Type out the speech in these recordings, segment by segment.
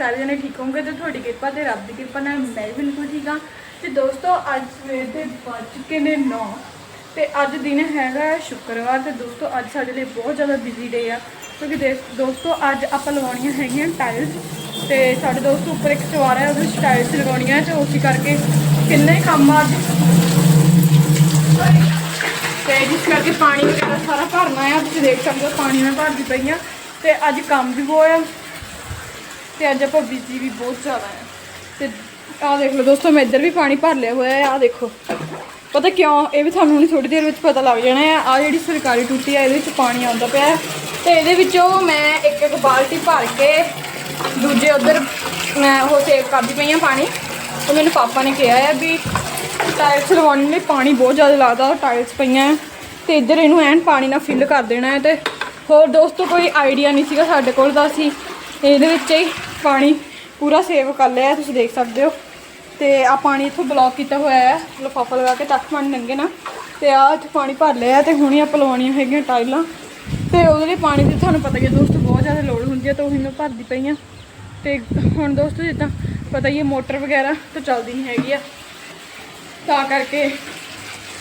ਸਾਰੇ ਜਣੇ ਠੀਕ ਹੋਵੋਗੇ ਤੇ ਤੁਹਾਡੀ ਕਿਰਪਾ ਤੇ ਰੱਬ ਦੀ ਕਿਰਪਾ ਨਾਲ ਮੈਂ ਵੀ ਬਿਲਕੁਲ ਠੀਕ ਹਾਂ। ਤੇ ਦੋਸਤੋ, ਅੱਜ ਸਵੇਰ ਦੇ ਵੱਜ ਚੁੱਕੇ ਨੇ 9 ਤੇ ਅੱਜ ਦਿਨ ਹੈਗਾ ਹੈ ਸ਼ੁੱਕਰਵਾਰ ਤੇ ਦੋਸਤੋ, ਅੱਜ ਸਾਡੇ ਲਈ ਬਹੁਤ ਜ਼ਿਆਦਾ ਬਿਜ਼ੀ ਡੇ ਆ। ਕਿਉਂਕਿ ਦੇਸ- ਦੋਸਤੋ, ਅੱਜ ਆਪਾਂ ਲਵਾਉਣੀਆਂ ਹੈਗੀਆਂ ਟਾਇਲਸ ਤੇ ਸਾਡੇ ਦੋਸਤ ਉੱਪਰ ਇੱਕ ਚਵਾਰਾ ਹੈ, ਉਹਦੇ ਵਿੱਚ ਟਾਇਲਸ ਲਗਾਉਣੀਆਂ ਹੈ ਤੇ ਉਸੇ ਕਰਕੇ ਕਿੰਨੇ ਕੰਮ ਆ ਅੱਜ। ਤੇ ਜਿਸ ਕਰਕੇ ਪਾਣੀ ਵਗੈਰਾ ਸਾਰਾ ਭਰਨਾ ਆ, ਤੁਸੀਂ ਦੇਖ ਸਕਦੇ ਹੋ, ਪਾਣੀ ਮੈਂ ਭਰਦੀ ਪਈ ਆ। ਤੇ ਅੱਜ ਕੰਮ ਵੀ ਬਹੁਤ ਆ। ਤੇ ਅੱਜ ਆਪਾਂ ਬਿਜ਼ੀ ਵੀ ਬਹੁਤ ਜ਼ਿਆਦਾ ਆ ਤੇ ਆਹ ਦੇਖ ਲਓ ਦੋਸਤੋ, ਮੈਂ ਇੱਧਰ ਵੀ ਪਾਣੀ ਭਰ ਲਿਆ ਹੋਇਆ ਆ ਆਹ ਦੇਖੋ। ਪਤਾ ਕਿਉਂ? ਇਹ ਵੀ ਤੁਹਾਨੂੰ ਹੁਣੀ ਥੋੜੀ ਦੇਰ ਵਿੱਚ ਪਤਾ ਲੱਗ ਜਾਣਾ ਹੈ। ਆ ਜਿਹੜੀ ਸਰਕਾਰੀ ਟੂਟੀ ਆ ਇਹਦੇ ਵਿੱਚ ਪਾਣੀ ਆਉਂਦਾ ਪਿਆ ਹੈ। ਤੇ ਇਹਦੇ ਵਿੱਚੋਂ ਮੈਂ ਇੱਕ ਇੱਕ ਬਾਲਟੀ ਭਰ ਕੇ ਦੂਜੇ ਉਧਰ ਮੈਂ ਉਹ ਸੇਵ ਕਰਦੀ ਪਈ ਆ ਪਾਣੀ। ਉਹ ਮੈਨੂੰ ਪਾਪਾ ਨੇ ਕਿਹਾ ਹੈ ਵੀ ਟਾਇਲਸ ਲਗਾਉਣ ਲਈ ਪਾਣੀ ਬਹੁਤ ਜ਼ਿਆਦਾ ਲੱਗਦਾ ਟਾਇਲਸ ਪਈਆਂ ਹੈ। ਤੇ ਇੱਧਰ ਇਹਨੂੰ ਐਨ ਪਾਣੀ ਨਾਲ ਫਿਲ ਕਰ ਦੇਣਾ ਹੈ ਤੇ ਹੋਰ ਦੋਸਤੋ, ਕੋਈ ਆਈਡੀਆ ਨਹੀਂ ਸੀਗਾ ਸਾਡੇ ਕੋਲ ਤਾਂ ਅਸੀਂ ਇਹਦੇ ਵਿੱਚ ਹੀ ਪਾਣੀ ਪੂਰਾ ਸੇਵ ਕਰ ਲਿਆ ਤੁਸੀਂ ਦੇਖ ਸਕਦੇ ਹੋ। ਤੇ ਆ ਪਾਣੀ ਇੱਥੋਂ ਬਲੌਕ ਕੀਤਾ ਹੋਇਆ ਹੈ, ਲਿਫਾਫਾ ਲਗਾ ਕੇ ਤੱਕ ਪਾਣੀ ਲੰਘੇ ਨਾ ਤੇ ਆ ਇੱਥੇ ਪਾਣੀ ਭਰ ਲਿਆ ਤੇ ਹੁਣੀ ਆਪਾਂ ਲਵਾਉਣੀਆਂ ਹੈਗੀਆਂ ਟਾਈਲਾਂ। ਤੇ ਉਹਦੇ ਲਈ ਪਾਣੀ ਦੀ ਤੁਹਾਨੂੰ ਪਤਾ ਹੀ ਹੈ ਦੋਸਤੋ, ਬਹੁਤ ਜ਼ਿਆਦਾ ਲੋੜ ਹੁੰਦੀ ਹੈ ਤਾਂ ਉਹੀ ਮੈਂ ਭਰਦੀ ਪਈ ਆ ਤੇ ਹੁਣ ਦੋਸਤੋ, ਜਿੱਦਾਂ ਪਤਾ ਹੀ ਹੈ ਮੋਟਰ ਵਗੈਰਾ ਤਾਂ ਚੱਲਦੀ ਨਹੀਂ ਹੈਗੀ ਆ। ਤਾਂ ਕਰਕੇ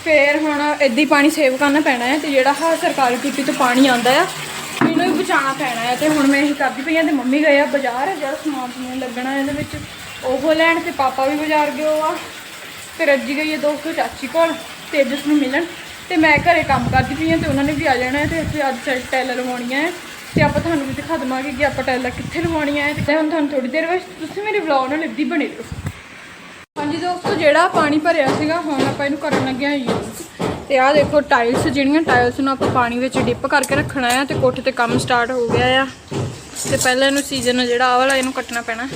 ਫੇਰ ਹੁਣ ਇੱਦਾਂ ਹੀ ਪਾਣੀ ਸੇਵ ਕਰਨਾ ਪੈਣਾ ਹੈ ਤੇ ਜਿਹੜਾ ਹਾ ਸਰਕਾਰੀ ਟੂਟੀ ਤੋਂ ਪਾਣੀ ਆਉਂਦਾ ਆ ਮੈਨੂੰ ਵੀ ਬਚਾਉਣਾ ਪੈਣਾ ਹੈ ਤੇ ਹੁਣ ਮੈਂ ਇਹ ਕਰਦੀ ਪਈ ਆ ਤੇ ਮੰਮੀ ਗਏ ਆ ਬਾਜ਼ਾਰ, ਜਿਹੜਾ ਸਮਾਨ ਸਮੂਨ ਲੱਗਣਾ ਇਹਦੇ ਵਿੱਚ, ਉਹ ਲੈਣ ਤੇ ਪਾਪਾ ਵੀ ਬਾਜ਼ਾਰ ਗਏ ਆ। ਤੇ ਰੱਜੀ ਗਈ ਹੈ ਦੋਸਤੋ ਚਾਚੀ ਕੋਲ ਤੇਜਸ ਨੂੰ ਮਿਲਣ। ਤੇ ਮੈਂ ਘਰੇ ਕੰਮ ਕਰਦੀ ਪਈ ਆ ਤੇ ਉਹਨਾਂ ਨੇ ਵੀ ਆ ਜਾਣਾ ਹੈ ਤੇ ਇੱਥੇ ਅੱਜ ਸਾਡੀ ਟੈਲਰ ਲਵਾਉਣੀਆਂ ਹੈ ਤੇ ਆਪਾਂ ਤੁਹਾਨੂੰ ਵੀ ਦਿਖਾ ਦਵਾਂਗੇ ਕਿ ਆਪਾਂ ਟੈਲਰ ਕਿੱਥੇ ਲਵਾਉਣੀਆਂ ਹੈ ਤੇ ਹੁਣ ਤੁਹਾਨੂੰ ਥੋੜੀ ਦੇਰ ਵਿੱਚ ਤੁਸੀਂ ਮੇਰੇ ਵਲੌਗ ਨਾਲ ਇੱਦੀ ਬਣੇ ਰਹੋ। ਹਾਂਜੀ ਦੋਸਤੋ, ਜਿਹੜਾ ਪਾਣੀ ਭਰਿਆ ਸੀਗਾ, ਹੁਣ ਆਪਾਂ ਇਹਨੂੰ ਕਰਨ ਲੱਗੇ ਹਾਂ ਯੂਜ਼ ਤੇ ਆਹ ਦੇਖੋ ਟਾਈਲਸ ਜਿਹੜੀਆਂ ਟਾਈਲਸ ਨੂੰ ਆਪਾਂ ਪਾਣੀ ਵਿੱਚ ਡਿਪ ਕਰਕੇ ਰੱਖਣਾ ਆ ਤੇ ਕੋਠੇ ਤੇ ਕੰਮ ਸਟਾਰਟ ਹੋ ਗਿਆ ਆ। ਤੇ ਪਹਿਲਾਂ ਇਹਨੂੰ ਸੀਜ਼ਨ ਜਿਹੜਾ ਆ ਵਾਲਾ, ਇਹਨੂੰ ਕੱਟਣਾ ਪੈਣਾ।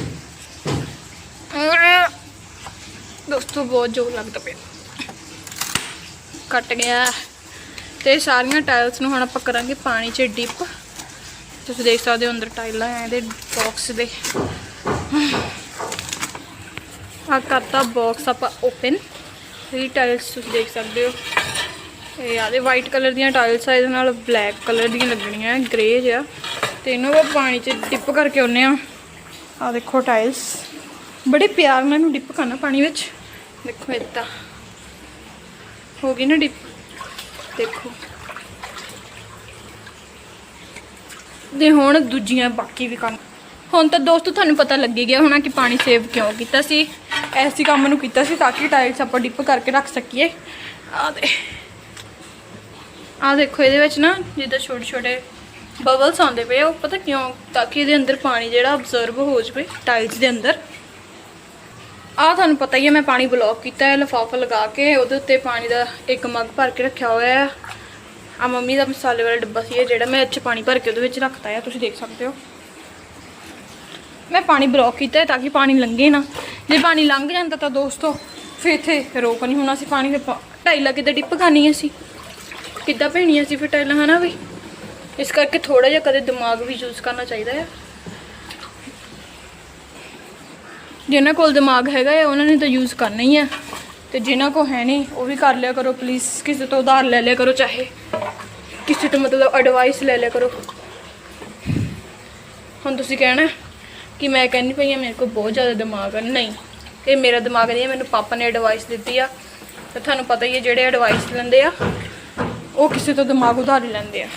ਦੋਸਤੋ, ਬਹੁਤ ਜ਼ੋਰ ਲੱਗਦਾ ਪਿਆ। ਕੱਟ ਗਿਆ। ਤੇ ਸਾਰੀਆਂ ਟਾਈਲਸ ਨੂੰ ਹੁਣ ਆਪਾਂ ਕਰਾਂਗੇ ਪਾਣੀ 'ਚ ਡਿਪ ਤੁਸੀਂ ਦੇਖ ਸਕਦੇ ਹੋ ਅੰਦਰ ਟਾਈਲਾਂ ਆ, ਇਹਦੇ ਬਾਕਸ ਦੇ। ਆ ਕਰਤਾ ਬਾਕਸ ਆਪਾਂ ਓਪਨ ਇਹ ਟਾਈਲਸ ਤੁਸੀਂ ਦੇਖ ਸਕਦੇ ਹੋ। ਇਹ ਆਦੇ ਵਾਈਟ ਕਲਰ ਦੀਆਂ ਟਾਈਲਸ ਆ, ਇਹਦੇ ਨਾਲ ਬਲੈਕ ਕਲਰ ਦੀਆਂ ਲੱਗਣੀਆਂ ਗ੍ਰੇ ਜਿਹਾ। ਤੇ ਇਹਨੂੰ ਆਪਾਂ ਪਾਣੀ 'ਚ ਡਿਪ ਕਰਕੇ ਆਉਨੇ ਆ। ਆ ਦੇਖੋ ਟਾਈਲਸ ਬੜੇ ਪਿਆਰ ਨਾਲ ਇਹਨੂੰ ਡਿਪ ਕਰਨਾ ਪਾਣੀ ਵਿੱਚ। ਦੇਖੋ ਇਦਾਂ ਹੋ ਗਈ ਨਾ ਡਿਪ ਦੇਖੋ। ਦੇ ਹੁਣ ਦੂਜੀਆਂ ਬਾਕੀ ਵੀ ਕੰਮ। ਹੁਣ ਤਾਂ ਦੋਸਤੋ, ਤੁਹਾਨੂੰ ਪਤਾ ਲੱਗੀ ਗਿਆ ਹੋਣਾ ਕਿ ਪਾਣੀ ਸੇਵ ਕਿਉਂ ਕੀਤਾ ਸੀ। ਐਸੀ ਕੰਮ ਨੂੰ ਕੀਤਾ ਸੀ ਤਾਂ ਕਿ ਟਾਇਲਸ ਆਪਾਂ ਡਿਪ ਕਰਕੇ ਰੱਖ ਸਕੀਏ। ਆ ਦੇ। ਆ ਦੇਖੋ ਇਹਦੇ ਵਿੱਚ ਨਾ ਜਿੱਦਾਂ ਛੋਟੇ ਛੋਟੇ ਬਬਲਸ ਆਉਂਦੇ ਪਏ ਆ, ਉਹ ਪਤਾ ਕਿਉਂ? ਤਾਂ ਕਿ ਇਹਦੇ ਅੰਦਰ ਪਾਣੀ ਜਿਹੜਾ ਅਬਜ਼ਰਵ ਹੋ ਜਾਵੇ ਟਾਇਲਸ ਦੇ ਅੰਦਰ। ਆ ਤੁਹਾਨੂੰ ਪਤਾ ਹੀ ਹੈ ਮੈਂ ਪਾਣੀ ਬਲੌਕ ਕੀਤਾ ਹੈ ਲਿਫਾਫਾ ਲਗਾ ਕੇ ਉਹਦੇ ਉੱਤੇ ਪਾਣੀ ਦਾ ਇੱਕ ਮੱਗ ਭਰ ਕੇ ਰੱਖਿਆ ਹੋਇਆ ਹੈ। ਆ ਮੰਮੀ ਦਾ ਮਸਾਲੇ ਵਾਲਾ ਡੱਬਾ ਸੀ ਜਿਹੜਾ ਮੈਂ ਇੱਥੇ ਪਾਣੀ ਭਰ ਕੇ ਉਹਦੇ ਵਿੱਚ ਰੱਖਤਾ ਹੈ ਤੁਸੀਂ ਦੇਖ ਸਕਦੇ ਹੋ। ਮੈਂ ਪਾਣੀ ਬਲੌਕ ਕੀਤਾ ਹੈ ਤਾਂ ਕਿ ਪਾਣੀ ਲੰਘੇ ਨਾ। ਜੇ ਪਾਣੀ ਲੰਘ ਜਾਂਦਾ ਤਾਂ ਦੋਸਤੋ ਫਿਰ ਇੱਥੇ ਰੋਕ ਨਹੀਂ ਹੋਣਾ ਸੀ ਪਾਣੀ ਦੇ ਟਾਈਲਾਂ ਕਿੱਦਾਂ ਡਿੱਪ ਕਰਨੀਆਂ ਅਸੀਂ। ਕਿੱਦਾਂ ਭੇਣੀਆਂ ਸੀ ਫਿਰ ਟਾਈਲਾਂ, ਹਨਾ ਵੀ? ਇਸ ਕਰਕੇ ਥੋੜਾ ਜਿਹਾ ਕਦੇ ਦਿਮਾਗ ਵੀ ਯੂਜ਼ ਕਰਨਾ ਚਾਹੀਦਾ ਹੈ ਜਿਨ੍ਹਾਂ ਕੋਲ ਦਿਮਾਗ ਹੈਗਾ ਹੈ ਉਹਨਾਂ ਨੇ ਤਾਂ ਯੂਜ਼ ਕਰਨਾ ਹੀ ਹੈ ਤੇ ਜਿਨ੍ਹਾਂ ਕੋ ਹੈ ਨਹੀਂ, ਉਹ ਵੀ ਕਰ ਲਿਆ ਕਰੋ ਪਲੀਜ਼ ਕਿਸੇ ਤੋਂ ਉਧਾਰ ਲੈ ਲਿਆ ਕਰੋ ਚਾਹੇ। ਕਿਸੇ ਤੋਂ ਮਤਲਬ ਐਡਵਾਈਸ ਲੈ ਲਿਆ ਕਰੋ। ਹੁਣ ਤੁਸੀਂ ਕਹਿਣਾ ਕਿ ਮੈਂ ਕਹਿੰਦੀ ਪਈ ਆ, ਮੇਰੇ ਕੋਲ ਬਹੁਤ ਜ਼ਿਆਦਾ ਦਿਮਾਗ ਹੈ ਨਹੀਂ, ਇਹ ਮੇਰਾ ਦਿਮਾਗ ਨਹੀਂ ਹੈ ਮੈਨੂੰ ਪਾਪਾ ਨੇ ਐਡਵਾਈਸ ਦਿੱਤੀ ਆ। ਤੇ ਤੁਹਾਨੂੰ ਪਤਾ ਹੀ ਹੈ ਜਿਹੜੇ ਐਡਵਾਈਸ ਲੈਂਦੇ ਆ ਉਹ ਕਿਸੇ ਤੋਂ ਦਿਮਾਗ ਉਧਾਰ ਹੀ ਲੈਂਦੇ ਆ।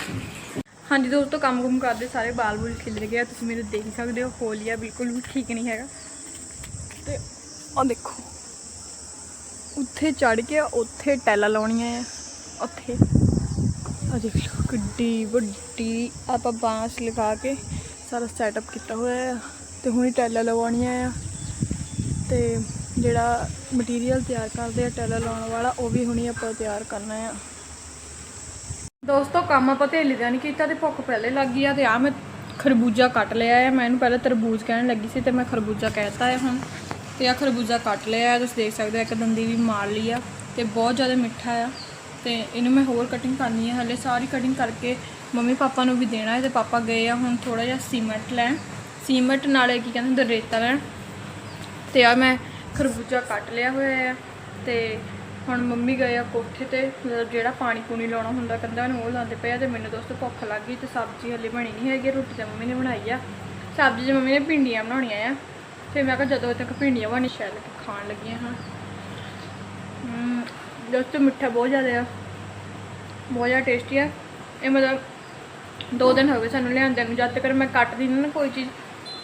ਹਾਂਜੀ, ਦੋਸਤੋ ਕੰਮ ਕੁਮ ਕਰਦੇ, ਸਾਰੇ ਬਾਲ ਬੁਲ ਖਿਲ ਗਏ ਆ। ਤੁਸੀਂ ਮੇਰੇ ਦੇਖ ਸਕਦੇ ਹੋ ਹੋਲੀਆ ਬਿਲਕੁਲ ਵੀ ਠੀਕ ਨਹੀਂ ਹੈਗਾ। ਤੇ ਆ ਦੇਖੋ, ਉੱਥੇ ਚੜ ਕੇ ਉੱਥੇ ਟੈਲਾ ਲਾਉਣੀਆਂ ਆ, ਉੱਥੇ। ਆ ਦੇਖ ਲਓ, ਕਿੱਡੀ ਵੱਡੀ ਆਪਾਂ ਬਾਂਸ ਲਗਾ ਕੇ ਸਾਰਾ ਸੈਟਅਪ ਕੀਤਾ ਹੋਇਆ ਆ ਤੇ ਹੁਣੀ ਟੈਲਾ ਲਵਾਉਣੀਆਂ ਆ। ਤੇ ਜਿਹੜਾ ਮਟੀਰੀਅਲ ਤਿਆਰ ਕਰਦੇ ਆ, ਟੈਲਾ ਲਾਉਣ ਵਾਲਾ, ਉਹ ਵੀ ਹੁਣੀ ਆਪਾਂ ਤਿਆਰ ਕਰਨਾ ਆ। ਦੋਸਤੋ, ਕੰਮ ਆਪਾਂ ਧੇਲੇ ਦਾ ਨਹੀਂ ਕੀਤਾ ਤੇ ਭੁੱਖ ਪਹਿਲੇ ਲੱਗ ਗਈ ਆ ਤੇ ਆ ਮੈਂ ਖਰਬੂਜਾ ਕੱਟ ਲਿਆ ਹੈ ਮੈਂ ਇਹਨੂੰ ਪਹਿਲਾਂ ਤਰਬੂਜ ਕਹਿਣ ਲੱਗੀ ਸੀ ਤੇ ਮੈਂ ਖਰਬੂਜਾ ਕਹਿਤਾ ਹੈ ਹੁਣ। ਤੇ ਆ ਖਰਬੂਜਾ ਕੱਟ ਲਿਆ ਹੈ ਤੁਸੀਂ ਦੇਖ ਸਕਦੇ ਹੋ ਇੱਕ ਦੰਦੀ ਵੀ ਮਾਰ ਲਈ ਆ ਤੇ ਬਹੁਤ ਜ਼ਿਆਦਾ ਮਿੱਠਾ ਆ। ਤੇ ਇਹਨੂੰ ਮੈਂ ਹੋਰ ਕਟਿੰਗ ਕਰਨੀ ਹੈ ਹਲੇ ਸਾਰੀ ਕਟਿੰਗ ਕਰਕੇ ਮੰਮੀ ਪਾਪਾ ਨੂੰ ਵੀ ਦੇਣਾ ਹੈ ਤੇ ਪਾਪਾ ਗਏ ਆ ਹੁਣ ਥੋੜਾ ਜਿਹਾ ਸੀਮੈਂਟ ਲੈਣ। ਸੀਮੈਂਟ ਨਾਲੇ ਕੀ ਕਹਿੰਦੇ ਹੁੰਦੇ, ਰੇਤਾ ਲੈਣ। ਤੇ ਆ ਮੈਂ ਖਰਬੂਜਾ ਕੱਟ ਲਿਆ ਹੋਇਆ ਆ ਤੇ ਹੁਣ ਮੰਮੀ ਗਏ ਆ ਕੋਠੇ ਤੇ, ਮਤਲਬ ਜਿਹੜਾ ਪਾਣੀ ਪੂਣੀ ਲਾਉਣਾ ਹੁੰਦਾ ਕੰਧਾਂ ਨੂੰ, ਉਹ ਲਾਉਂਦੇ ਪਏ ਆ ਤੇ ਮੈਨੂੰ ਦੋਸਤੋ ਭੁੱਖ ਲੱਗ ਗਈ ਤੇ ਸਬਜ਼ੀ ਹਲੇ ਬਣੀ ਨਹੀਂ ਹੈਗੀ, ਰੋਟੀ ਤਾਂ ਮੰਮੀ ਨੇ ਬਣਾਈ ਆ। ਸਬਜ਼ੀ 'ਚ ਮੰਮੀ ਨੇ ਭਿੰਡੀਆਂ ਬਣਾਉਣੀਆਂ ਆ। ਫਿਰ ਮੈਂ ਕਿਹਾ ਜਦੋਂ ਤੱਕ ਭਿੰਡੀਆਂ ਬਣੀ ਸ਼ੈਲ ਖਾਣ ਲੱਗੀਆਂ ਹਾਂ। ਹਮ ਦੋਸਤੋ ਮਿੱਠਾ ਬਹੁਤ ਜ਼ਿਆਦਾ ਆ। ਬਹੁਤ ਜ਼ਿਆਦਾ ਟੇਸਟੀ ਆ। ਇਹ ਮਤਲਬ ਦੋ ਦਿਨ ਹੋ ਗਏ ਸਾਨੂੰ ਲਿਆਂਦੇ ਨੂੰ, ਜਦ ਤੱਕ ਮੈਂ ਕੱਟਦੀ ਨਹੀਂ ਨਾ ਕੋਈ ਚੀਜ਼,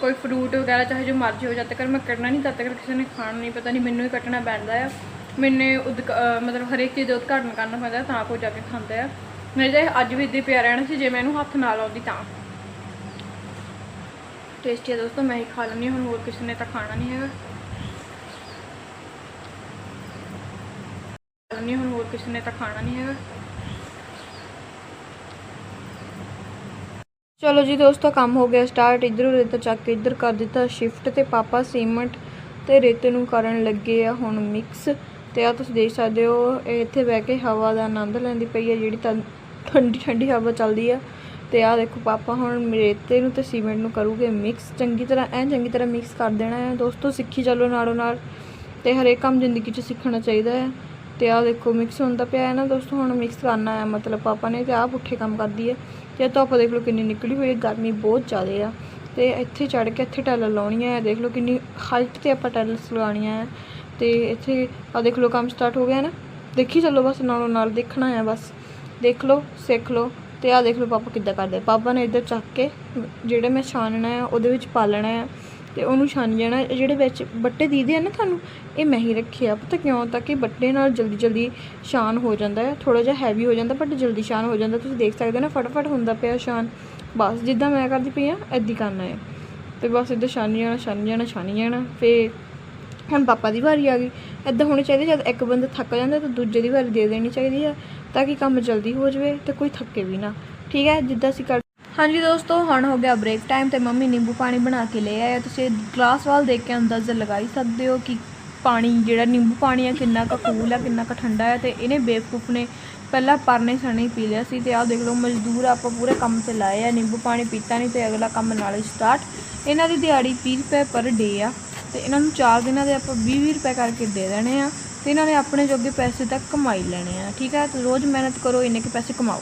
ਕੋਈ ਫਰੂਟ ਵਗੈਰਾ, ਚਾਹੇ ਜੋ ਮਰਜ਼ੀ ਹੋ ਜਦ ਤੱਕ ਮੈਂ ਕੱਟਣਾ ਨਹੀਂ ਤਦ ਤੱਕ ਕਿਸੇ ਨੇ ਖਾਣਾ ਨਹੀਂ ਪਤਾ ਨਹੀਂ ਮੈਨੂੰ ਹੀ ਕੱਟਣਾ ਪੈਂਦਾ ਆ। ਮੈਨੇ ਉਦਕ ਮਤਲਬ ਹਰੇਕ ਚੀਜ਼ ਦਾ ਉਦਘਾਟਨ ਕਰਨਾ ਪੈਂਦਾ, ਤਾਂ ਕੋਈ ਜਾ ਕੇ ਖਾਂਦਾ ਆ। ਮੇਰੇ ਤਾਂ ਅੱਜ ਵੀ ਇੱਦਾਂ ਪਿਆ ਰਹਿਣਾ ਸੀ, ਜੇ ਮੈਂ ਇਹਨੂੰ ਹੱਥ ਨਾਲ ਲਾਉਂਦੀ ਤਾਂ। ਟੇਸਟੀ ਹੈ ਦੋਸਤੋ, ਮੈਂ ਹੀ ਖਾ ਲੈਂਦੀ ਹੁਣ ਹੋਰ ਕਿਸੇ ਨੇ ਤਾਂ ਖਾਣਾ ਨਹੀਂ ਹੈਗਾ। ਖਾ ਹੁਣ ਹੋਰ ਕਿਸੇ ਨੇ ਤਾਂ ਖਾਣਾ ਨਹੀਂ ਹੈਗਾ। ਚਲੋ ਜੀ ਦੋਸਤੋ, ਕੰਮ ਹੋ ਗਿਆ ਸਟਾਰਟ ਇਧਰੋਂ ਰੇਤਾ ਚੱਕ ਕੇ ਇੱਧਰ ਕਰ ਦਿੱਤਾ ਸ਼ਿਫਟ ਤੇ ਪਾਪਾ ਸੀਮੈਂਟ ਤੇ ਰੇਤੇ ਨੂੰ ਕਰਨ ਲੱਗੇ ਆ ਹੁਣ ਮਿਕਸ ਤੇ ਆ ਤੁਸੀਂ ਦੇਖ ਸਕਦੇ ਹੋ, ਇਹ ਇੱਥੇ ਬਹਿ ਕੇ ਹਵਾ ਦਾ ਆਨੰਦ ਲੈਂਦੀ ਪਈ ਹੈ ਜਿਹੜੀ ਤਾਂ ਠੰਡੀ ਠੰਡੀ ਹਵਾ ਚੱਲਦੀ ਆ। ਤੇ ਆ ਦੇਖੋ ਪਾਪਾ ਹੁਣ ਰੇਤੇ ਨੂੰ ਤੇ ਸੀਮੈਂਟ ਨੂੰ ਕਰੂਗੇ ਮਿਕਸ ਚੰਗੀ ਤਰ੍ਹਾਂ ਐਨ ਚੰਗੀ ਤਰ੍ਹਾਂ ਮਿਕਸ ਕਰ ਦੇਣਾ ਹੈ ਦੋਸਤੋ, ਸਿੱਖੀ ਚੱਲੋ ਨਾਲੋਂ ਨਾਲ। ਤੇ ਹਰੇਕ ਕੰਮ ਜ਼ਿੰਦਗੀ 'ਚ ਸਿੱਖਣਾ ਚਾਹੀਦਾ ਹੈ ਤੇ ਆ ਦੇਖੋ ਮਿਕਸ ਹੁੰਦਾ ਪਿਆ ਹੈ ਨਾ ਦੋਸਤੋ, ਹੁਣ ਮਿਕਸ ਕਰਨਾ ਹੈ ਮਤਲਬ ਪਾਪਾ ਨੇ ਤੇ ਆ ਪੁੱਠੇ ਕੰਮ ਕਰਦੀ ਹੈ ਤੇ ਧੁੱਪ ਦੇਖ ਲਓ ਕਿੰਨੀ ਨਿਕਲੀ ਹੋਈ ਹੈ ਗਰਮੀ ਬਹੁਤ ਜ਼ਿਆਦਾ ਆ। ਤੇ ਇੱਥੇ ਚੜ ਕੇ ਇੱਥੇ ਟੈਲ ਲਾਉਣੀਆਂ ਹੈ ਦੇਖ ਲਓ ਕਿੰਨੀ ਹਾਈਟ ਤੇ ਆਪਾਂ ਟੈਲਸ ਲਗਾਉਣੀਆਂ ਹੈ ਤੇ ਇੱਥੇ ਆ ਦੇਖ ਲਓ ਕੰਮ ਸਟਾਰਟ ਹੋ ਗਿਆ ਨਾ। ਦੇਖੀ ਚੱਲੋ ਬਸ, ਨਾਲੋਂ ਨਾਲ ਦੇਖਣਾ ਆ ਬਸ। ਦੇਖ ਲਓ, ਸਿੱਖ ਲਓ ਤੇ ਆ ਦੇਖ ਲਓ ਪਾਪਾ ਕਿੱਦਾਂ ਕਰਦੇ ਪਾਪਾ ਨੇ ਇੱਧਰ ਚੱਕ ਕੇ ਜਿਹੜੇ ਮੈਂ ਛਾਨਣਾ ਆ, ਉਹਦੇ ਵਿੱਚ ਪਾ ਲੈਣਾ ਹੈ ਤੇ ਉਹਨੂੰ ਛਾਨ ਜਾਣਾ। ਜਿਹੜੇ ਵਿੱਚ ਬੱਟੇ ਦੀਦੇ ਆ ਨਾ ਤੁਹਾਨੂੰ, ਇਹ ਮੈਂ ਹੀ ਰੱਖੇ ਆ। ਪਤਾ ਕਿਉਂ? ਤਾਂ ਕਿ ਬੱਟੇ ਨਾਲ ਜਲਦੀ ਜਲਦੀ ਛਾਨ ਹੋ ਜਾਂਦਾ ਹੈ ਥੋੜਾ ਜਿਹਾ ਹੈਵੀ ਹੋ ਜਾਂਦਾ ਬਟ ਜਲਦੀ ਛਾਨ ਹੋ ਜਾਂਦਾ। ਤੁਸੀਂ ਦੇਖ ਸਕਦੇ ਹੋ ਨਾ, ਫਟਾਫਟ ਹੁੰਦਾ ਪਿਆ ਛਾਨ। ਬਸ ਜਿੱਦਾਂ ਮੈਂ ਕਰਦੀ ਪਈ ਆ ਐਦੀ ਕਰਨਾ ਹੈ ਤੇ ਬਸ ਇੱਧਰ ਛਾਨੀ ਜਾਣਾ ਛਾਨੀ ਜਾਣਾ ਛਾਨੀ ਜਾਣਾ। ਫੇ ਹੁਣ ਪਾਪਾ ਦੀ ਵਾਰੀ ਆ ਗਈ। ਐਦਾਂ ਹੋਣੀ ਚਾਹੀਦੀ ਜਦ ਇੱਕ ਬੰਦਾ ਥੱਕ ਜਾਂਦਾ ਤਾਂ ਦੂਜੇ ਦੀ ਵਾਰੀ ਦੇ ਦੇਣੀ ਚਾਹੀਦੀ ਆ, ਤਾਂ ਕਿ ਕੰਮ ਜਲਦੀ ਹੋ ਜਾਵੇ ਤੇ ਕੋਈ ਥੱਕੇ ਵੀ ਨਾ। ਠੀਕ ਹੈ, ਜਿੱਦਾਂ ਅਸੀਂ ਕਰ ਹਾਂਜੀ ਦੋਸਤੋ, ਹੁਣ ਹੋ ਗਿਆ ਬ੍ਰੇਕ ਟਾਈਮ ਤੇ ਮੰਮੀ ਨਿੰਬੂ ਪਾਣੀ ਬਣਾ ਕੇ ਲੈ ਆਏ ਤੁਸੀਂ ਗਲਾਸ ਵਾਲ ਦੇਖ ਕੇ ਅੰਦਾਜ਼ਾ ਲਗਾ ਹੀ ਸਕਦੇ ਹੋ ਕਿ ਪਾਣੀ, ਜਿਹੜਾ ਨਿੰਬੂ ਪਾਣੀ ਆ, ਕਿੰਨਾ ਕੁ ਕੂਲ ਆ, ਕਿੰਨਾ ਕੁ ਠੰਡਾ ਹੈ ਤੇ ਇਹਨੇ ਬੇਵਕੂਫ ਨੇ ਪਹਿਲਾਂ ਪਰਨੇ ਸਣੇ ਪੀ ਲਿਆ ਸੀ ਤੇ ਆਹ ਦੇਖ ਲਓ, ਮਜ਼ਦੂਰ ਆਪਾਂ ਪੂਰੇ ਕੰਮ ਤੇ ਲਾਏ ਆ। ਨਿੰਬੂ ਪਾਣੀ ਪੀਤਾ ਨਹੀਂ ਤੇ ਅਗਲਾ ਕੰਮ ਨਾਲ ਸਟਾਰਟ ਇਹਨਾਂ ਦੀ ਦਿਹਾੜੀ 20 ਰੁਪਏ ਪਰ ਡੇ ਆ। ਤੇ ਇਹਨਾਂ ਨੂੰ 4 ਦਿਨਾਂ ਦੇ ਆਪਾਂ 20 20 ਰੁਪਏ ਕਰਕੇ ਦੇ ਦੇਣੇ ਆ ਤੇ ਇਹਨਾਂ ਨੇ ਆਪਣੇ ਜੋਗੇ ਪੈਸੇ ਤਾਂ ਕਮਾਈ ਲੈਣੇ ਆ, ਠੀਕ ਹੈ ਤੇ ਰੋਜ਼ ਮਿਹਨਤ ਕਰੋ, ਇੰਨੇ ਕੁ ਪੈਸੇ ਕਮਾਓ।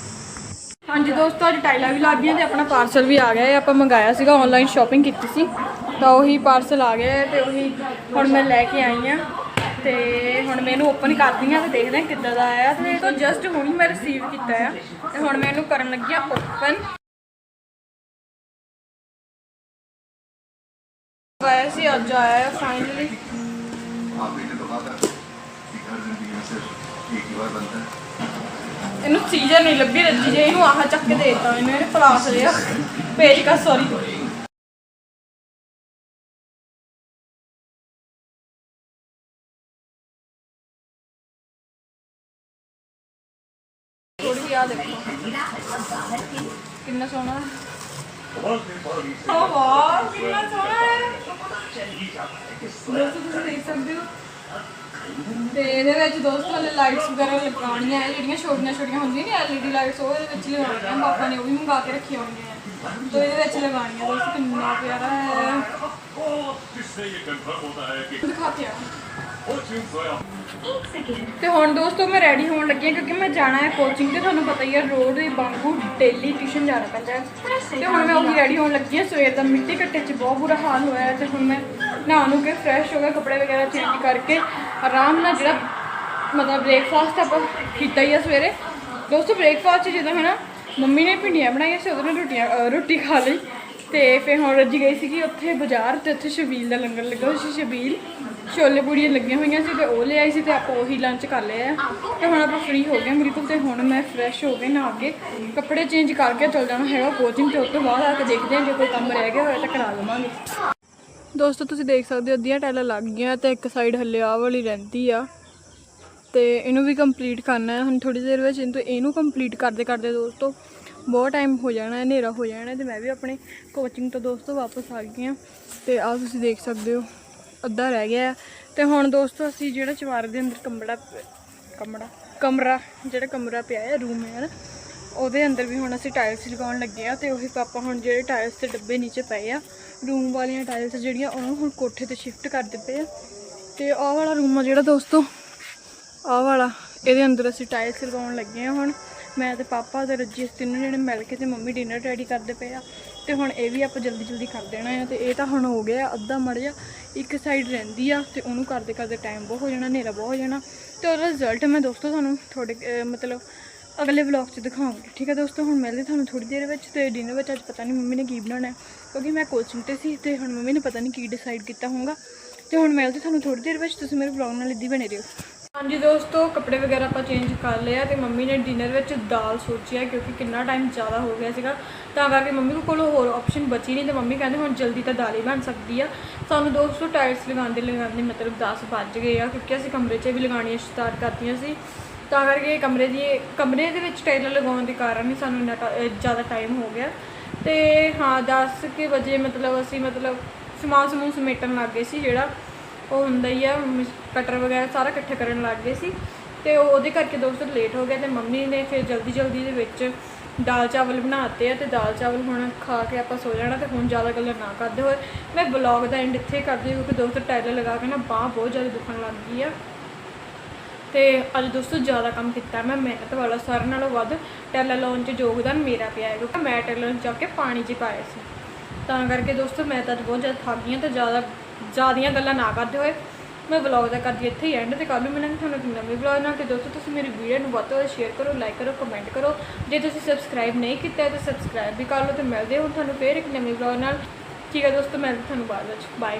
ਹਾਂਜੀ ਦੋਸਤੋ, ਅੱਜ ਟਾਈਲਾਂ ਵੀ ਲੱਗ ਗਈਆਂ ਤੇ ਆਪਣਾ ਪਾਰਸਲ ਵੀ ਆ ਗਿਆ ਹੈ ਆਪਾਂ ਮੰਗਾਇਆ ਸੀਗਾ ਆਨਲਾਈਨ ਸ਼ਾਪਿੰਗ ਕੀਤੀ ਸੀ। ਤਾਂ ਉਹੀ ਪਾਰਸਲ ਆ ਗਿਆ ਹੈ ਤੇ ਉਹੀ ਹੁਣ ਮੈਂ ਲੈ ਕੇ ਆਈ ਆ। ਤੇ ਹੁਣ ਮੈਂ ਇਹਨੂੰ ਓਪਨ ਕਰਦੀ ਆ ਤੇ ਦੇਖਦੇ ਹਾਂ ਕਿੱਦਾਂ ਦਾ ਆਇਆ। ਤੇ ਇਹ ਤਾਂ ਜਸਟ ਹੁਣੀ ਮੈਂ ਰਿਸੀਵ ਕੀਤਾ ਆ। ਤੇ ਹੁਣ ਮੈਂ ਇਹਨੂੰ ਕਰਨ ਲੱਗੀ ਆ ਓਪਨ ਸੀ ਅੱਜ ਆਇਆ ਫਾਈਨਲੀ आपने तो कहा था कि हर जिंदगी में सिर्फ एक ही बार बनता है ਇਹਨੂੰ ਸੀਜ਼ਨ ਨਹੀਂ ਲੱਭੀ ਰੱਜੀ ਜੇ ਇਹਨੂੰ ਆਹ ਚੱਕ ਕੇ ਦੇਤਾ ਇਹਨੇ ਇਹਨੇ ਪਲਾਸ ਲਿਆ ਪੇਜ ਕਾ ਸੌਰੀ ਤੁਸੀਂ ਦੇਖ ਸਕਦੇ ਹੋ। ਤੇ ਇਹਦੇ ਵਿੱਚ ਦੋਸਤੋ ਹਲੇ ਲਾਈਟਸ ਵਗੈਰਾ ਲਗਾਉਣੀਆਂ ਹੈ ਜਿਹੜੀਆਂ ਛੋਟੀਆਂ ਛੋਟੀਆਂ ਹੁੰਦੀਆਂ ਨੇ ਐਲਈਡੀ ਲਾਈਟਸ ਉਹ ਇਹਦੇ ਵਿੱਚ ਲਗਾਉਣੀਆਂ ਪਾਪਾ ਨੇ ਉਹ ਵੀ ਮੰਗਾ ਕੇ ਰੱਖੀਆਂ ਹੋਈਆਂ ਹੈ ਤੋ ਇਹਦੇ ਵਿੱਚ ਲਗਾਉਣੀਆਂ ਦੋਸਤੋ ਕਿੰਨਾ ਪਿਆਰਾ ਹੈ। ਦਿਖਾ ਕੇ ਆ। ਤੇ ਹੁਣ ਦੋਸਤੋ ਮੈਂ ਰੈਡੀ ਹੋਣ ਲੱਗੀ ਹਾਂ ਕਿਉਂਕਿ ਮੈਂ ਜਾਣਾ ਹੈ ਕੋਚਿੰਗ ਤੇ। ਤੁਹਾਨੂੰ ਪਤਾ ਹੀ ਹੈ ਰੋਡ ਦੇ ਵਾਂਗੂ ਡੇਲੀ ਟਿਊਸ਼ਨ ਜਾਣਾ ਪੈਂਦਾ ਹੈ। ਤੇ ਹੁਣ ਮੈਂ ਉਹੀ ਰੈਡੀ ਹੋਣ ਲੱਗੀ ਹਾਂ। ਸਵੇਰ ਦਾ ਮਿੱਟੀ ਘੱਟੇ 'ਚ ਬਹੁਤ ਬੁਰਾ ਹਾਲ ਹੋਇਆ ਹੈ ਤੇ ਹੁਣ ਮੈਂ ਨਹਾ ਨੂੰ ਕੇ ਫਰੈਸ਼ ਹੋ ਗਿਆ ਕੱਪੜੇ ਵਗੈਰਾ ਚੇਂਜ ਕਰਕੇ ਆਰਾਮ ਨਾਲ ਜਿਹੜਾ ਮਤਲਬ ਬ੍ਰੇਕਫਾਸਟ ਆਪਾਂ ਕੀਤਾ ਹੀ ਆ ਸਵੇਰੇ। ਦੋਸਤੋ ਬ੍ਰੇਕਫਾਸਟ 'ਚ ਜਦੋਂ ਹੈ ਨਾ ਮੰਮੀ ਨੇ ਭਿੰਡੀਆਂ ਬਣਾਈਆਂ ਸੀ ਉਹਦੇ ਨਾਲ ਰੋਟੀਆਂ ਰੋਟੀ ਖਾ ਲਈ। ਤੇ ਫਿਰ ਹੁਣ ਰੱਜੀ ਗਈ ਸੀਗੀ ਉੱਥੇ ਬਾਜ਼ਾਰ ਤੇ ਉੱਥੇ ਸ਼ਬੀਲ ਦਾ ਲੰਗਰ ਲੱਗਾ ਹੋਇਆ ਸੀ, ਸ਼ਬੀਲ। ਛੋਲੇ ਪੂੜੀਆਂ ਲੱਗੀਆਂ ਹੋਈਆਂ ਸੀ ਤੇ ਉਹ ਲੈ ਆਈ ਸੀ ਤੇ ਆਪਾਂ ਉਹੀ ਲੰਚ ਕਰ ਲਿਆ ਆ। ਤੇ ਹੁਣ ਆਪਾਂ ਫ੍ਰੀ ਹੋ ਗਏ ਬਿਲਕੁਲ ਤੇ ਹੁਣ ਮੈਂ ਫਰੈਸ਼ ਹੋ ਕੇ ਨਹਾ ਕੇ। ਕੱਪੜੇ ਚੇਂਜ ਕਰਕੇ ਚਲ ਜਾਣਾ ਹੈਗਾ ਕੋਚਿੰਗ ਤੇ ਉਸ ਤੋਂ ਬਾਅਦ ਆ ਕੇ ਦੇਖਦੇ ਹਾਂ ਜੇ ਕੋਈ ਕੰਮ ਰਹਿ ਗਿਆ ਹੋਇਆ ਤਾਂ ਕਰਾ ਲਵਾਂਗੇ। ਦੋਸਤੋ, ਤੁਸੀਂ ਦੇਖ ਸਕਦੇ ਹੋ ਅੱਧੀਆਂ ਟੈਲਾਂ ਲੱਗ ਗਈਆਂ ਤੇ ਇੱਕ ਸਾਈਡ ਹੱਲੇ ਆਹ ਵਾਲੀ ਰਹਿੰਦੀ ਆ। ਤੇ ਇਹਨੂੰ ਵੀ ਕੰਪਲੀਟ ਕਰਨਾ ਹੈ। ਹੁਣ ਥੋੜੀ ਦੇਰ ਵਿੱਚ ਇਹਨੂੰ ਇਹਨੂੰ ਕੰਪਲੀਟ ਕਰਦੇ ਕਰਦੇ ਦੋਸਤੋ ਬਹੁਤ ਟਾਈਮ ਹੋ ਜਾਣਾ, ਹਨੇਰਾ ਹੋ ਜਾਣਾ ਹੈ ਤੇ ਮੈਂ ਵੀ ਆਪਣੇ ਕੋਚਿੰਗ ਤੋਂ ਦੋਸਤੋ ਵਾਪਸ ਆ ਗਈ ਹਾਂ ਤੇ ਆਹ ਤੁਸੀਂ ਦੇਖ ਸਕਦੇ ਹੋ, ਅੱਧਾ ਰਹਿ ਗਿਆ ਹੈ। ਤੇ ਹੁਣ ਦੋਸਤੋ ਅਸੀਂ ਜਿਹੜਾ ਚਵਾਰ ਦੇ ਅੰਦਰ ਕਮੜਾ ਕਮੜਾ ਕਮਰਾ, ਜਿਹੜਾ ਕਮਰਾ ਪਿਆ ਹੈ ਰੂਮ ਹੈ ਨਾ, ਉਹਦੇ ਅੰਦਰ ਵੀ ਹੁਣ ਅਸੀਂ ਟਾਇਲਸ ਲਗਾਉਣ ਲੱਗੇ ਆ ਤੇ ਉਹੀ ਪਾਪਾ ਹੁਣ ਜਿਹੜੇ ਟਾਇਲਸ ਦੇ ਡੱਬੇ ਨੀਚੇ ਪਏ ਆ ਰੂਮ ਵਾਲੀਆਂ ਟਾਇਲਸ ਜਿਹੜੀਆਂ, ਉਹਨੂੰ ਹੁਣ ਕੋਠੇ ਤੇ ਸ਼ਿਫਟ ਕਰ ਦਿੱਤੇ ਆ ਤੇ ਆਹ ਵਾਲਾ ਰੂਮ ਆ ਜਿਹੜਾ ਦੋਸਤੋ, ਆਹ ਵਾਲਾ, ਇਹਦੇ ਅੰਦਰ ਅਸੀਂ ਟਾਇਲਸ ਲਗਾਉਣ ਲੱਗੇ ਆ ਹੁਣ ਮੈਂ ਤੇ ਪਾਪਾ ਤੇ ਰੱਜੀ, ਅਸੀਂ ਤਿੰਨੋਂ ਜਣੇ ਮਿਲ ਕੇ ਤੇ ਮੰਮੀ ਡਿਨਰ ਰੈਡੀ ਕਰਦੇ ਪਏ ਆ। ਤੇ ਹੁਣ ਇਹ ਵੀ ਆਪਾਂ ਜਲਦੀ ਜਲਦੀ ਕਰ ਦੇਣਾ ਆ, ਤੇ ਇਹ ਤਾਂ ਹੁਣ ਹੋ ਗਿਆ ਅੱਧਾ ਮੜ ਜਾ ਇੱਕ ਸਾਈਡ ਰਹਿੰਦੀ ਆ, ਤੇ ਉਹਨੂੰ ਕਰਦੇ ਕਰਦੇ ਟਾਈਮ ਬਹੁਤ ਹੋ ਜਾਣਾ, ਹਨੇਰਾ ਬਹੁਤ ਹੋ ਜਾਣਾ। ਤੇ ਉਹਦਾ ਰਿਜ਼ਲਟ ਮੈਂ ਦੋਸਤੋ ਤੁਹਾਨੂੰ ਥੋੜੇ ਮਤਲਬ ਅਗਲੇ ਵਲੌਗ 'ਚ ਦਿਖਾਉਂਗੀ, ਠੀਕ ਹੈ ਦੋਸਤੋ? ਹੁਣ ਮਿਲਦੇ ਤੁਹਾਨੂੰ ਥੋੜੀ ਦੇਰ ਵਿੱਚ, ਤੇ ਡਿਨਰ ਵਿੱਚ ਅੱਜ ਪਤਾ ਨਹੀਂ ਮੰਮੀ ਨੇ ਕੀ ਬਣਾਉਣਾ ਕਿਉਂਕਿ ਮੈਂ ਕੋਚਿੰਗ ਤੇ ਸੀ, ਤੇ ਹੁਣ ਮੰਮੀ ਨੇ ਪਤਾ ਨਹੀਂ ਕੀ ਡਿਸਾਈਡ ਕੀਤਾ ਹੋਊਗਾ। ਤੇ ਹੁਣ ਮਿਲਦੇ ਤੁਹਾਨੂੰ ਥੋੜੀ ਦੇਰ ਵਿੱਚ, ਤੁਸੀਂ ਮੇਰੇ ਵਲੌਗ ਨਾਲ ਇੱਦੀ ਬਣੇ ਰਹੋ। ਹਾਂਜੀ ਦੋਸਤੋ, ਕੱਪੜੇ ਵਗੈਰਾ ਆਪਾਂ ਚੇਂਜ ਕਰ ਲਿਆ ਤੇ ਮੰਮੀ ਨੇ ਡਿਨਰ ਵਿੱਚ ਦਾਲ ਸੋਚਿਆ ਕਿਉਂਕਿ ਕਿੰਨਾ ਟਾਈਮ ਜ਼ਿਆਦਾ ਹੋ ਗਿਆ ਸੀਗਾ। ਤਾਂ ਕਰਕੇ ਮੰਮੀ ਕੋਲ ਹੋਰ ਆਪਸ਼ਨ ਬਚੀ ਨਹੀਂ ਤੇ ਮੰਮੀ ਕਹਿੰਦੇ ਹੁਣ ਜਲਦੀ ਤਾਂ ਦਾਲ ਹੀ ਬਣ ਸਕਦੀ ਆ। ਸਾਨੂੰ ਦੋਸਤੋ ਟਾਇਲਸ ਲਗਾਉਂਦੇ ਲਗਾਉਂਦੇ ਮਤਲਬ 10 ਵੱਜ ਗਏ ਆ ਕਿਉਂਕਿ ਅਸੀਂ ਕਮਰੇ 'ਚ ਵੀ ਲਗਾਉਣੀਆਂ ਸਟਾਰਟ ਕਰਤੀਆਂ ਸੀ। ਤਾਂ ਕਰਕੇ ਕਮਰੇ ਦੀ ਕਮਰੇ ਦੇ ਵਿੱਚ ਟਾਇਲਾਂ ਲਗਾਉਣ ਦੇ ਕਾਰਨ ਹੀ ਸਾਨੂੰ ਇੰਨਾ ਟ- ਜ਼ਿਆਦਾ ਟਾਈਮ ਹੋ ਗਿਆ। ਤੇ ਹਾਂ 10 ਕੇ ਵਜੇ ਮਤਲਬ ਅਸੀਂ ਮਤਲਬ ਸਮਾਨ ਸਮੂਨ ਸਮੇਟਣ ਲੱਗ ਗਏ ਸੀ ਜਿਹੜਾ। ਉਹ ਹੁੰਦਾ ਹੀ ਆ ਕਟਰ ਵਗੈਰਾ ਸਾਰਾ ਇਕੱਠਾ ਕਰਨ ਲੱਗ ਗਏ ਸੀ। ਤੇ ਉਹਦੇ ਕਰਕੇ ਦੋਸਤੋ ਲੇਟ ਹੋ ਗਿਆ ਤੇ ਮੰਮੀ ਨੇ ਫਿਰ ਜਲਦੀ ਜਲਦੀ ਦੇ ਵਿੱਚ ਦਾਲ ਚਾਵਲ ਬਣਾਤੇ ਆ ਤੇ ਦਾਲ ਚਾਵਲ ਹੁਣ ਖਾ ਕੇ ਆਪਾਂ ਸੋ ਜਾਣਾ ਤੇ ਹੁਣ ਜ਼ਿਆਦਾ ਗੱਲਾਂ ਨਾ ਕਰਦੇ ਹੋਏ। ਮੈਂ ਬਲੌਗ ਦਾ ਐਂਡ ਇੱਥੇ ਕਰਦੀ ਕਿਉਂਕਿ ਦੋਸਤੋ ਟਾਇਲਰ ਲਗਾ ਕੇ ਨਾ ਬਾਹ ਬਹੁਤ ਜ਼ਿਆਦਾ ਦੁਖਣ ਲੱਗ ਗਈ ਆ। ਤੇ ਅੱਜ ਦੋਸਤੋ ਜ਼ਿਆਦਾ ਕੰਮ ਕੀਤਾ ਮੈਂ, ਮਿਹਨਤ ਵਾਲਾ ਸਾਰਿਆਂ ਨਾਲੋਂ ਵੱਧ ਟੈਲਾ ਲਾਉਣ 'ਚ ਯੋਗਦਾਨ ਮੇਰਾ ਪਿਆ ਹੈ ਕਿਉਂਕਿ ਮੈਂ ਟੈਲਰ 'ਚ ਜਾ ਕੇ ਪਾਣੀ 'ਚ ਪਾਇਆ ਸੀ। ਤਾਂ ਕਰਕੇ ਦੋਸਤੋ ਮੈਂ ਤਾਂ ਬਹੁਤ ਜ਼ਿਆਦਾ ਥੱਕ ਗਈ ਹਾਂ ਤੇ ਜ਼ਿਆਦਾ, ਜ਼ਿਆਦੀਆਂ ਗੱਲਾਂ ਨਾ ਕਰਦੇ ਹੋਏ ਮੈਂ ਵਲੌਗ ਦਾ ਕਰਦੀ ਇੱਥੇ ਹੀ ਐਂਡ ਤੇ ਕੱਲ੍ਹ ਨੂੰ ਮਿਲਾਂਗੇ ਤੁਹਾਨੂੰ ਇੱਕ ਨਵੇਂ ਵਲੌਗ ਨਾਲ ਤੇ ਦੋਸਤੋ ਤੁਸੀਂ ਮੇਰੀ ਵੀਡੀਓ ਨੂੰ ਵੱਧ ਤੋਂ ਵੱਧ ਸ਼ੇਅਰ ਕਰੋ ਲਾਈਕ ਕਰੋ ਕਮੈਂਟ ਕਰੋ। ਜੇ ਤੁਸੀਂ ਸਬਸਕ੍ਰਾਈਬ ਨਹੀਂ ਕੀਤਾ ਤਾਂ ਸਬਸਕ੍ਰਾਈਬ ਵੀ ਕਰ ਲਓ ਤੇ ਮਿਲਦੇ ਹਾਂ ਹੁਣ ਤੁਹਾਨੂੰ ਫੇਰ ਇੱਕ ਨਵੇਂ ਵਲੌਗ ਨਾਲ। ਠੀਕ ਹੈ ਦੋਸਤੋ ਮਿਲਦੇ ਤੁਹਾਨੂੰ ਬਾਅਦ ਵਿੱਚ। ਬਾਏ